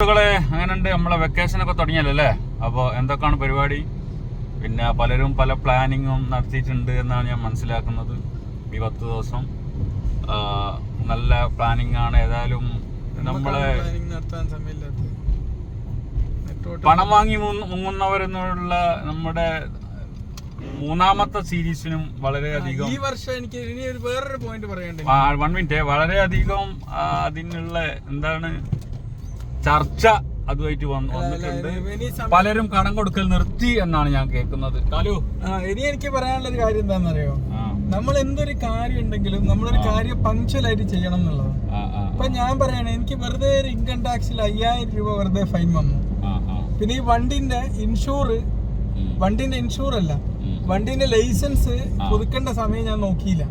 സുഹൃത്തുക്കളെ അങ്ങനെയുണ്ട്. നമ്മളെ വെക്കേഷൻ ഒക്കെ തുടങ്ങിയല്ലോ അപ്പോൾ എന്തൊക്കെയാണ് പരിപാടി? പിന്നെ പലരും പല പ്ലാനിങ്ങും നടത്തിയിട്ടുണ്ട് എന്നാണ് ഞാൻ മനസ്സിലാക്കുന്നത്. ഈ പത്ത് ദിവസം നല്ല പ്ലാനിങ് ആണ്. ഏതായാലും നമ്മളെ പണം വാങ്ങി മുങ്ങുന്നവരെന്നുള്ള നമ്മുടെ മൂന്നാമത്തെ സീരീസിനും വളരെയധികം ഈ വർഷം എനിക്ക് ഇനി വേറൊരു പോയിന്റ് പറയണ്ടേ വൺ മിനിറ്റ് വളരെയധികം അതിനുള്ള എന്താണ് ചർച്ച അതുമായിട്ട് വന്നിട്ടുണ്ട്. പലരും കടം കൊടുക്കൽ നിർത്തി എന്നാണ് ഞാൻ കേൾക്കുന്നത്. കാലു ഇനി എനിക്ക് പറയാനുള്ള ഒരു കാര്യം എന്താണെന്നറിയോ? നമ്മൾ എന്തൊരു കാര്യം ഉണ്ടെങ്കിലും നമ്മളൊരു കാര്യം പങ്ക്ച്വൽ ആയിട്ട് ചെയ്യണം എന്നുള്ളത് ഇപ്പൊ ഞാൻ പറയണേ എനിക്ക് വെറുതെ ഒരു ഇൻകം ടാക്സിൽ അയ്യായിരം രൂപ വെറുതെ ഫൈൻ വന്നു. പിന്നെ ഈ വണ്ടിന്റെ ഇൻഷൂർ വണ്ടിന്റെ ഇൻഷൂർ അല്ല. വണ്ടിന്റെ ലൈസൻസ് പുതുക്കേണ്ട സമയം ഞാൻ നോക്കിയില്ല.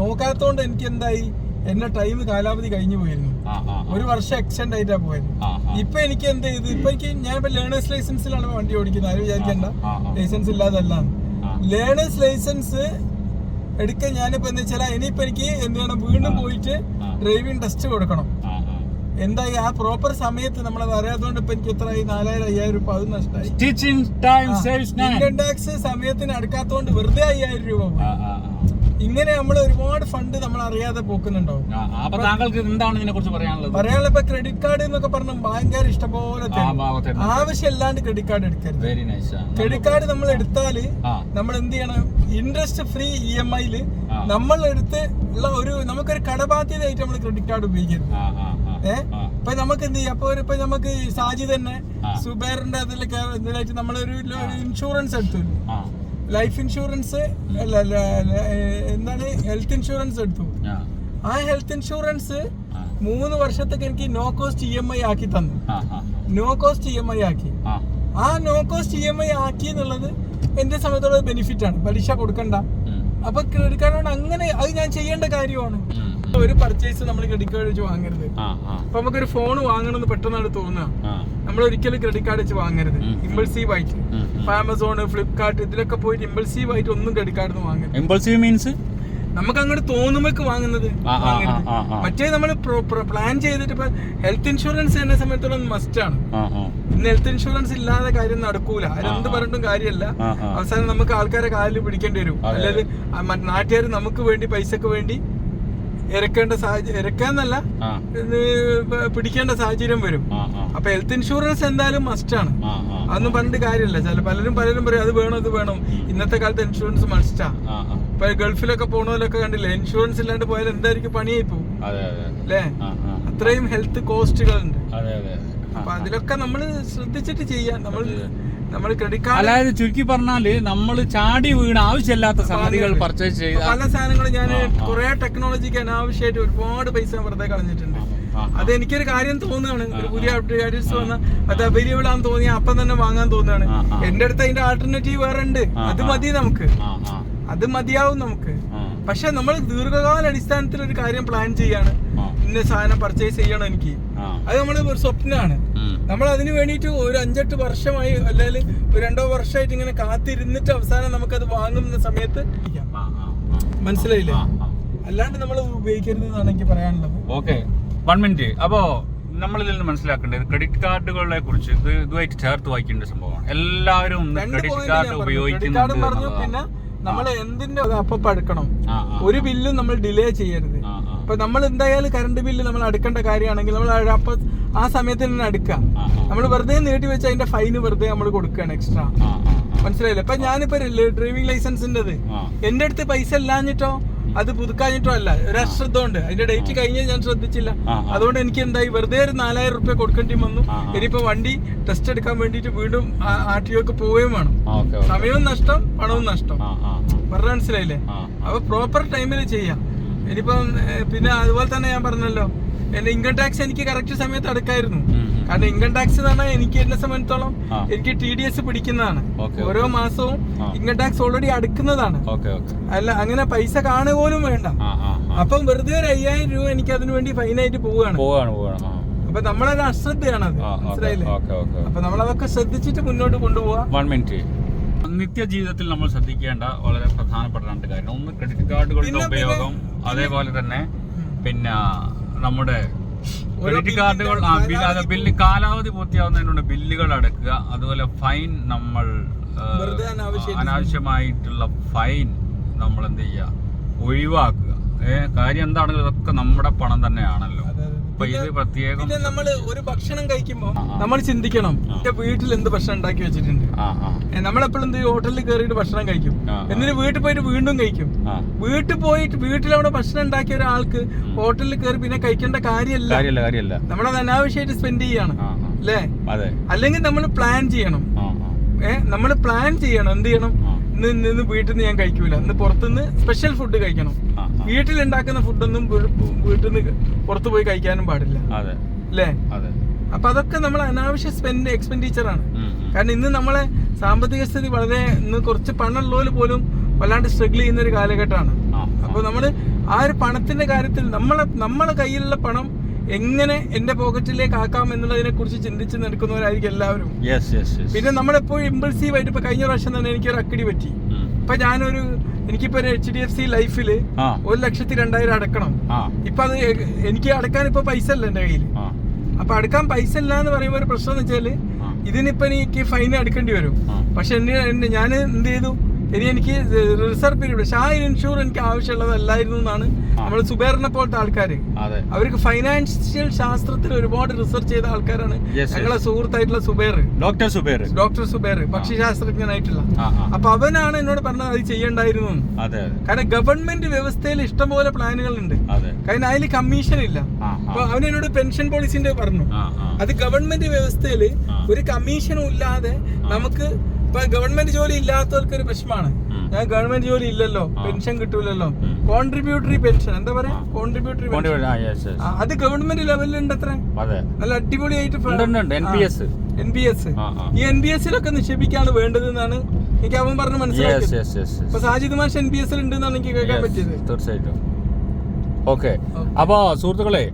നോക്കാത്തോണ്ട് എനിക്ക് എന്തായി? എന്റെ ടൈം കാലാവധി കഴിഞ്ഞു പോയിരുന്നു. ഒരു വർഷം എക്സ്റ്റെൻഡ് ആയിട്ടാ പോയത്. ഇപ്പൊ എനിക്ക് എന്ത് ചെയ്തു ഇപ്പൊ എനിക്ക് ഞാൻ ഇപ്പൊ ലേണേഴ്സ് ലൈസൻസിലാണ് വണ്ടി ഓടിക്കുന്നത്. ആരും വിചാരിക്കണ്ട. ലൈസൻസ് ഇല്ലാതല്ല. ലേണേഴ്സ് ലൈസൻസ് എടുക്കാൻ ഞാനിപ്പോ എന്താ വെച്ചാൽ ഇനിയിപ്പോ എനിക്ക് എന്ത് ചെയ്യണം? വീണ്ടും പോയിട്ട് ഡ്രൈവിംഗ് ടെസ്റ്റ് കൊടുക്കണം. എന്തായി? ആ പ്രോപ്പർ സമയത്ത് നമ്മളത് അറിയാത്തതുകൊണ്ട് ഇപ്പൊ എനിക്ക് എത്ര നാലായിരം അയ്യായിരം രൂപ. അത് നഷ്ടമായി ടാക്സ് സമയത്തിന് അടുക്കാത്തോണ്ട് വെറുതെ അയ്യായിരം രൂപ ഇങ്ങനെ നമ്മൾ ഒരുപാട് ഫണ്ട് നമ്മൾ അറിയാതെ പോക്കുന്നുണ്ടാവും അപ്പൊ താങ്കൾക്ക് എന്താണ് ഇതിനെ കുറിച്ച് പറയാനുള്ളത് പറയാനുള്ള ഇപ്പൊ ക്രെഡിറ്റ് കാർഡ് എന്നൊക്കെ പറഞ്ഞ ഭയങ്കര ഇഷ്ടംപോലെ ആവശ്യമില്ലാണ്ട് ക്രെഡിറ്റ് കാർഡ് എടുക്കരുത്. വെരി നൈസ് ക്രെഡിറ്റ് കാർഡ് നമ്മൾ എടുത്താൽ നമ്മൾ എന്ത് ചെയ്യണം? ഇൻട്രസ്റ്റ് ഫ്രീ ഇ എം ഐയിൽ നമ്മൾ എടുത്ത് ഉള്ള ഒരു നമുക്കൊരു കടബാധ്യതയായിട്ട് നമ്മൾ ക്രെഡിറ്റ് കാർഡ് ഉപയോഗിക്കരുത്. ആ, ആ, ആ, ഏ? ഇപ്പൊ നമുക്ക് എന്ത് ചെയ്യാം? അപ്പൊ ഇപ്പൊ നമുക്ക് സാജി തന്നെ. സുബേറിന്റെ അതിലൊക്കെ ഇതിലായിട്ട് നമ്മളൊരു ഇൻഷുറൻസ് എടുത്തു ലൈഫ് ഇൻഷുറൻസ് എന്താണ്? ഹെൽത്ത് ഇൻഷുറൻസ് എടുത്തു. ആ, ഹെൽത്ത് ഇൻഷുറൻസ് മൂന്ന് വർഷത്തേക്ക് എനിക്ക് no cost E M I ആക്കി തന്നു. No cost E M I ആക്കി. ആ. No cost E M I ആക്കി എന്നുള്ളത് എന്റെ സമയത്തുള്ള ബെനിഫിറ്റ് ആണ്. പലിശ കൊടുക്കണ്ട. അപ്പൊ ക്രെഡിറ്റ് കാർഡ് അങ്ങനെ അത് ഞാൻ ചെയ്യേണ്ട കാര്യമാണ്. ഒരു പർച്ചേസ് നമ്മൾ ക്രെഡിറ്റ് കാർഡ് വെച്ച് വാങ്ങരുത് അപ്പൊ നമുക്കൊരു ഫോൺ വാങ്ങണമെന്ന് പെട്ടെന്നാണ് തോന്നുക. നമ്മൾ ഒരിക്കലും ക്രെഡിറ്റ് കാർഡ് വെച്ച് വാങ്ങരുത്. ഇമ്പൾസീവ് ആയിട്ട്. ഇപ്പൊ ആമസോൺ ഫ്ലിപ്കാർട്ട് ഇതിലൊക്കെ പോയിട്ട് ഇമ്പൾസീവ് ആയിട്ട് ഒന്നും ക്രെഡിറ്റ് കാർഡ് വാങ്ങരുത് ഇമ്പൾസീവ് മീൻസ് നമുക്ക് അങ്ങോട്ട് തോന്നുമ്പോഴേക്ക് വാങ്ങുന്നത്. മറ്റേ നമ്മൾ പ്ലാൻ ചെയ്തിട്ട് ഇപ്പൊ ഹെൽത്ത് ഇൻഷുറൻസ് എന്നെ സമയത്തോളം മസ്റ്റ് ആണ് ആ, ആ, ഇന്ന് ഹെൽത്ത് ഇൻഷുറൻസ് ഇല്ലാതെ കാര്യം നടക്കൂല ആ. പറഞ്ഞിട്ടും കാര്യമല്ല. അവസാനം നമുക്ക് ആൾക്കാരെ കാലിൽ പിടിക്കേണ്ടി വരും. അല്ലെങ്കിൽ നാട്ടുകാർ നമുക്ക് വേണ്ടി പൈസക്ക് വേണ്ടി ഇറക്കേണ്ട സാഹചര്യം ഇറക്കാന്നല്ല. പിടിക്കേണ്ട സാഹചര്യം വരും. അപ്പൊ ഹെൽത്ത് ഇൻഷുറൻസ് എന്തായാലും മസ്റ്റ് ആണ്. ആ, ആ, അതൊന്നും പറഞ്ഞിട്ട് കാര്യമില്ല. ചില പലരും പലരും പറയും അത് വേണം ഇത് വേണം. ഇന്നത്തെ കാലത്ത് ഇൻഷുറൻസ് മസ്റ്റാ. ഇപ്പൊ ഗൾഫിലൊക്കെ പോണവരൊക്കെ കണ്ടില്ല ഇൻഷുറൻസ് ഇല്ലാണ്ട് പോയാൽ എന്തായിരിക്കും? പണിയായി പോകും. അല്ലേ. അത്രയും ഹെൽത്ത് കോസ്റ്റുകളുണ്ട്. അപ്പൊ അതിലൊക്കെ നമ്മൾ ശ്രദ്ധിച്ചിട്ട് ചെയ്യാം. നമ്മൾ. നമ്മൾ ക്രെഡിറ്റ് കാർഡ് അതായത് ചുരുക്കി പറഞ്ഞാൽ നമ്മൾ ചാടി വീണ് ആവശ്യമില്ലാത്ത സംഗതികൾ പർച്ചേസ് ചെയ്ത പല സാധനങ്ങളും ഞാൻ. കുറെ ടെക്നോളജിക്ക് അനാവശ്യമായിട്ട് ഒരുപാട് പൈസ വെറുതെ കളഞ്ഞിട്ടുണ്ട്. അത് എനിക്കൊരു കാര്യം തോന്നുകയാണ്. ഒരു പുതിയ അപ്ഡേറ്റ്സ് വന്ന അത് അവൈലബിൾ ആണെന്ന് തോന്നി അപ്പം തന്നെ വാങ്ങാൻ തോന്നുകയാണ്. എന്റെ അടുത്ത് അതിന്റെ ആൾട്ടർനേറ്റീവ് വേറെ ഉണ്ട് അത് മതി നമുക്ക്. അത് മതിയാവും നമുക്ക്. പക്ഷെ നമ്മൾ ദീർഘകാല അടിസ്ഥാനത്തിൽ ഒരു കാര്യം പ്ലാൻ ചെയ്യാണ്. ഇന്ന സാധനം പർച്ചേസ് ചെയ്യണം എനിക്ക്. അത് നമ്മൾ ഒരു സ്വപ്നമാണ് നമ്മൾ അതിന് വേണ്ടിയിട്ട് ഒരു അഞ്ചെട്ട് വർഷമായി അല്ലെങ്കിൽ ഒരു രണ്ടോ വർഷമായിട്ട് ഇങ്ങനെ കാത്തിരുന്നിട്ട് അവസാനം നമുക്കത് വാങ്ങുന്ന സമയത്ത്. മനസ്സിലായില്ലേ. അല്ലാണ്ട് നമ്മൾ ഉപയോഗിക്കരുത് എന്നാണ് എനിക്ക് പറയാനുള്ളത്. ഓക്കെ വൺ മിനിറ്റ് അപ്പോ നമ്മൾ ഇതിൽ നിന്ന് മനസ്സിലാക്കേണ്ടത് ക്രെഡിറ്റ് കാർഡുകളെ കുറിച്ച് ഇത് ഇതുമായിട്ട് ചേർത്ത് വായിക്കേണ്ട സംഭവമാണ്. എല്ലാവരും ക്രെഡിറ്റ് കാർഡ് പറഞ്ഞു. പിന്നെ നമ്മൾ എന്തിന്റെ അപ്പൊ അടുക്കണം. ഒരു ബില്ലും നമ്മൾ ഡിലേ ചെയ്യരുത്. ഇപ്പൊ നമ്മൾ എന്തായാലും കറണ്ട് ബില്ല് നമ്മൾ അടുക്കേണ്ട കാര്യമാണെങ്കിൽ നമ്മൾ അപ്പൊ ആ സമയത്ത് തന്നെ അടുക്കാം നമ്മൾ വെറുതെ നീട്ടി വെച്ച അതിന്റെ ഫൈന് വെറുതെ നമ്മൾ കൊടുക്കുകയാണ് എക്സ്ട്രാ മനസ്സിലായില്ലേ? ഇപ്പൊ ഞാനിപ്പോ ഡ്രൈവിംഗ് ലൈസൻസിന്റേത് എന്റെ അടുത്ത് പൈസ ഇല്ലാഞ്ഞിട്ടോ? അത് പുതുക്കാഞ്ഞിട്ടോ അല്ല. ഒരു അശ്രദ്ധ ഉണ്ട് അതിന്റെ ഡേറ്റ് കഴിഞ്ഞാൽ ഞാൻ ശ്രദ്ധിച്ചില്ല. അതുകൊണ്ട് എനിക്ക് എന്തായി വെറുതെ ഒരു നാലായിരം റുപ്യ കൊടുക്കേണ്ടി വന്നു. ഇനിയിപ്പോ വണ്ടി ടെസ്റ്റ് എടുക്കാൻ വേണ്ടിട്ട് വീണ്ടും ആർ ടി ഒക്കെ പോവുകയും വേണം. സമയവും നഷ്ടം പണവും നഷ്ടം. പറഞ്ഞ മനസ്സിലായില്ലേ? അപ്പൊ പ്രോപ്പർ ടൈമിൽ ചെയ്യാം. ഇനിയിപ്പം പിന്നെ അതുപോലെ തന്നെ ഞാൻ പറഞ്ഞല്ലോ എന്റെ ഇൻകം ടാക്സ് എനിക്ക് കറക്റ്റ് സമയത്ത് അടക്കായിരുന്നു. കാരണം ഇൻകം ടാക്സ് എന്ന് പറഞ്ഞാൽ എനിക്ക് എന്നെ സംബന്ധിച്ചോളം എനിക്ക് ടി ഡി എസ് പിടിക്കുന്നതാണ്. ഓരോ മാസവും. ഇൻകം ടാക്സ് ഓൾറെഡി അടുക്കുന്നതാണ്. അല്ല അങ്ങനെ പൈസ കാണുക പോലും വേണ്ട. അപ്പം വെറുതെ ഒരു അയ്യായിരം രൂപ എനിക്ക് അതിനു വേണ്ടി ഫൈനായിട്ട് പോവുകയാണ്. അപ്പൊ നമ്മളൊരു അശ്രദ്ധയാണ് അത്. മനസ്സിലായില്ലേ. അപ്പൊ നമ്മളതൊക്കെ ശ്രദ്ധിച്ചിട്ട് മുന്നോട്ട് കൊണ്ടുപോവാ. വൺ മിനിറ്റ് നിത്യജീവിതത്തിൽ നമ്മൾ ശ്രദ്ധിക്കേണ്ട വളരെ പ്രധാനപ്പെട്ട രണ്ട് കാര്യം ഒന്ന് ക്രെഡിറ്റ് കാർഡുകളുടെ ഉപയോഗം അതേപോലെ തന്നെ പിന്നെ നമ്മുടെ ക്രെഡിറ്റ് കാർഡുകൾ ബില്ല് കാലാവധി പൂർത്തിയാവുന്നതിനുള്ള ബില്ലുകൾ അടക്കുക. അതുപോലെ ഫൈൻ നമ്മൾ അനാവശ്യമായിട്ടുള്ള ഫൈൻ നമ്മൾ എന്ത് ചെയ്യുക? ഒഴിവാക്കുക. കാര്യം എന്താണെങ്കിലും ഇതൊക്കെ നമ്മുടെ പണം തന്നെയാണല്ലോ. പിന്നെ നമ്മൾ ഒരു ഭക്ഷണം കഴിക്കുമ്പോ ആ, ആ. നമ്മൾ ചിന്തിക്കണം എന്റെ വീട്ടിൽ എന്ത് ഭക്ഷണം ഉണ്ടാക്കി വെച്ചിട്ടുണ്ട്. നമ്മളെപ്പോഴും എന്ത് ഹോട്ടലിൽ കയറിയിട്ട് ഭക്ഷണം കഴിക്കും. എന്നിട്ട് വീട്ടിൽ പോയിട്ട് വീണ്ടും കഴിക്കും. വീട്ടിൽ പോയിട്ട് വീട്ടിലവിടെ ഭക്ഷണം ഉണ്ടാക്കിയ ഒരാൾക്ക് ഹോട്ടലിൽ കയറി പിന്നെ കഴിക്കേണ്ട കാര്യമല്ല നമ്മളത് അനാവശ്യമായിട്ട് സ്പെൻഡ് ചെയ്യാണ്. അല്ലേ അല്ലെങ്കിൽ നമ്മൾ പ്ലാൻ ചെയ്യണം. ഏഹ് നമ്മൾ പ്ലാൻ ചെയ്യണം. എന്ത് ചെയ്യണം. ഇന്ന് വീട്ടിൽ നിന്ന് ഞാൻ കഴിക്കൂല. ഇന്ന് പുറത്തുനിന്ന് സ്പെഷ്യൽ ഫുഡ് കഴിക്കണം. വീട്ടിൽ ഉണ്ടാക്കുന്ന ഫുഡൊന്നും വീട്ടിൽ നിന്ന് പുറത്തു പോയി കഴിക്കാനും പാടില്ല. അല്ലേ അപ്പൊ അതൊക്കെ നമ്മൾ അനാവശ്യ സ്പെൻഡ് എക്സ്പെൻഡിച്ചർ ആണ്. കാരണം ഇന്ന് നമ്മളെ സാമ്പത്തിക സ്ഥിതി വളരെ ഇന്ന് കുറച്ച് പണമുള്ളവർ പോലും വല്ലാണ്ട് സ്ട്രഗിൾ ചെയ്യുന്ന ഒരു കാലഘട്ടമാണ്. അപ്പൊ നമ്മൾ ആ ഒരു പണത്തിന്റെ കാര്യത്തിൽ നമ്മളെ നമ്മളെ കയ്യിലുള്ള പണം എങ്ങനെ എന്റെ പോക്കറ്റിലേക്ക് ആക്കാം എന്നുള്ളതിനെ കുറിച്ച് ചിന്തിച്ച് നിൽക്കുന്നവരായിരിക്കും എല്ലാവരും. പിന്നെ നമ്മളെപ്പോഴും ഇമ്പൾസീവ് ആയിട്ട് ഇപ്പൊ കഴിഞ്ഞ പ്രാവശ്യം തന്നെ എനിക്കൊരു അക്കടി പറ്റി. ഇപ്പൊ ഞാനൊരു എനിക്കിപ്പോ ഒരു എച്ച് ഡി എഫ് സി ലൈഫിൽ ഒരു ലക്ഷത്തി രണ്ടായിരം അടക്കണം. ഇപ്പൊ അത് എനിക്ക് അടക്കാൻ ഇപ്പൊ പൈസ അല്ല എന്റെ കയ്യിൽ അപ്പൊ അടക്കാൻ പൈസ ഇല്ല എന്ന് പറയുമ്പോൾ ഒരു പ്രശ്നം എന്ന് വെച്ചാൽ. ഇതിനിപ്പോ എനിക്ക് ഫൈൻ അടക്കേണ്ടി വരും. പക്ഷെ എന്നെ- ഞാൻ എന്ത് ചെയ്തു? ഇനി എനിക്ക് റിസർവ് പീരീഡ് പക്ഷെ ആ ഇൻഷൂർ എനിക്ക് ആവശ്യമുള്ളതല്ലായിരുന്നു എന്നാണ് നമ്മൾ സുബേറിനെ പോലത്തെ ആൾക്കാർ അവർക്ക് ഫൈനാൻഷ്യൽ ശാസ്ത്രത്തിൽ ഒരുപാട് റിസർച്ച് ചെയ്ത ആൾക്കാരാണ് ഞങ്ങളെ സുഹൃത്തായിട്ടുള്ള സുബേർ. ഡോക്ടർ സുബേർ. ഡോക്ടർ സുബേർ. ഭക്ഷ്യശാസ്ത്രജ്ഞനായിട്ടുള്ള അപ്പൊ അവനാണ് എന്നോട് പറഞ്ഞത് അത് ചെയ്യണ്ടായിരുന്നു കാരണം ഗവൺമെന്റ് വ്യവസ്ഥയിൽ ഇഷ്ടംപോലെ പ്ലാനുകൾ ഉണ്ട് കാരണം അതിൽ കമ്മീഷൻ ഇല്ല. അപ്പൊ അവൻ എന്നോട് പെൻഷൻ പോളിസിന്റെ പറഞ്ഞു. അത് ഗവൺമെന്റ് വ്യവസ്ഥയിൽ ഒരു കമ്മീഷനും ഇല്ലാതെ നമുക്ക് ഇപ്പൊ ഗവൺമെന്റ് ജോലി ഇല്ലാത്തവർക്ക് ഒരു പ്രശ്നമാണ് ഞാൻ ഗവൺമെന്റ് ജോലി ഇല്ലല്ലോ പെൻഷൻ കിട്ടൂലല്ലോ. കോൺട്രിബ്യൂട്ടറി പെൻഷൻ എന്താ പറയാ. കോൺട്രിബ്യൂട്ടറി. അത് ഗവൺമെന്റ് ലെവലിൽ ഉണ്ട് അത്ര. അതെ. നല്ല അടിപൊളിയായിട്ട്. N P S. ഈ എൻ പി എസിലൊക്കെ നിക്ഷേപിക്കാണ് വേണ്ടത് എന്നാണ് എനിക്ക് അവൻ പറഞ്ഞ് യെസ് ഇപ്പൊ സാജിദ് മാഷ് എൻ പി എസിൽ ഉണ്ട് എന്നാണ് എനിക്ക് കേൾക്കാൻ പറ്റിയത്. തീർച്ചയായിട്ടും. ഓക്കെ അപ്പൊ സുഹൃത്തുക്കളെ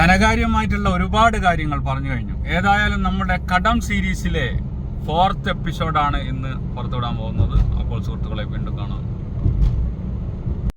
ധനകാര്യമായിട്ടുള്ള ഒരുപാട് കാര്യങ്ങൾ പറഞ്ഞു കഴിഞ്ഞു. ഏതായാലും നമ്മുടെ കടം സീരീസിലെ ഫോർത്ത് എപ്പിസോഡാണ് ഇന്ന് പുറത്തുവിടാൻ പോകുന്നത്. അപ്പോൾ സുഹൃത്തുക്കളെ വീണ്ടും കാണാം.